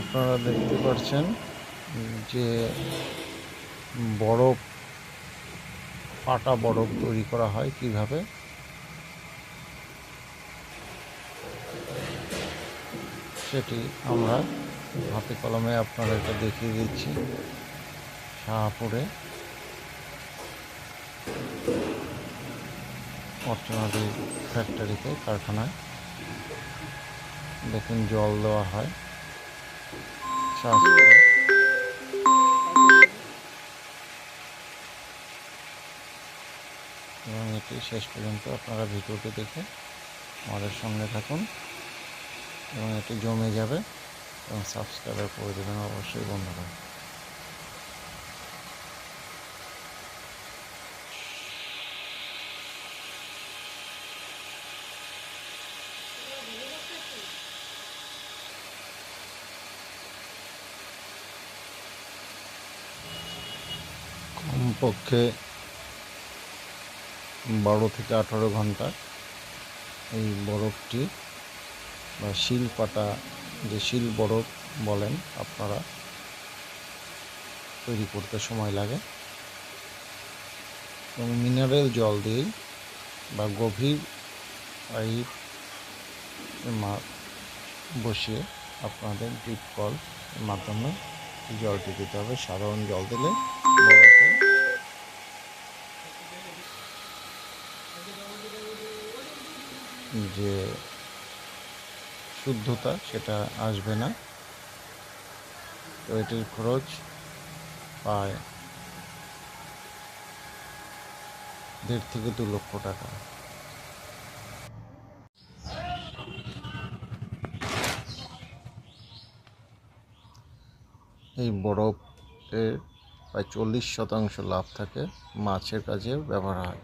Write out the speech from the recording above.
আপনারা দেখতে পাচ্ছেন যে বরফ পাটা বরফ তৈরি করা হয় কীভাবে। সেটি আমরা হাতে কলমে আপনারা এটা দেখিয়ে দিচ্ছি শাহপুরে। অর্চনাদি ফ্যাক্টরিতে কারখানায়। দেখুন, জল দেওয়া হয়। শাহপুরে এবং এটি শেষ পর্যন্ত আপনারা ভিডিওটি দেখে আমাদের সঙ্গে থাকুন। এবং এটি জমে যাবে এবং সাবস্ক্রাইবার করে দেবেন অবশ্যই বন্ধুরা। কমপক্ষে বারো থেকে আঠারো ঘণ্টা এই বরফটি বা শিল পাটা যে শিল বরফ বলেন আপনারা, তৈরি করতে সময় লাগে। এবং মিনারেল জল দিয়েই বা গভীর পাইপ মা বসিয়ে আপনাদের ডিপ কল মাধ্যমে জলটি দিতে হবে। সাধারণ জল দিলে বরফে যে শুদ্ধতা, সেটা আসবে না। তো এটির খরচ প্রায় দেড় থেকে দু লক্ষ টাকা। এই বরফের প্রায় চল্লিশ শতাংশ লাভ থাকে, মাছের কাজে ব্যবহার হয়।